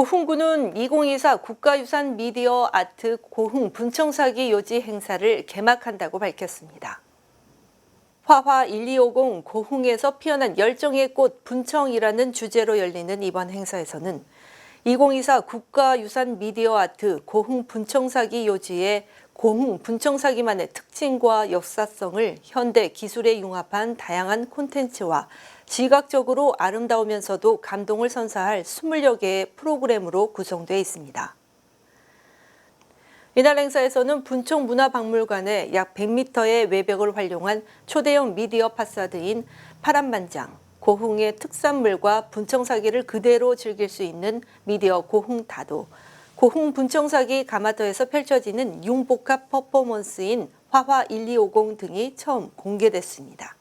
고흥구는 2024 국가유산 미디어 아트 고흥 분청사기 요지 행사를 개막한다고 밝혔습니다. 화화 1250 고흥에서 피어난 열정의 꽃 분청이라는 주제로 열리는 이번 행사에서는 2024 국가유산 미디어 아트 고흥 분청사기 요지의 고흥 분청사기만의 특징과 역사성을 현대 기술에 융합한 다양한 콘텐츠와 시각적으로 아름다우면서도 감동을 선사할 20여 개의 프로그램으로 구성되어 있습니다. 이날 행사에서는 분청 문화박물관에 약 100m의 외벽을 활용한 초대형 미디어 파사드인 파란만장, 고흥의 특산물과 분청사기를 그대로 즐길 수 있는 미디어 고흥다도, 고흥 분청사기 가마터에서 펼쳐지는 융복합 퍼포먼스인 화화 1250 등이 처음 공개됐습니다.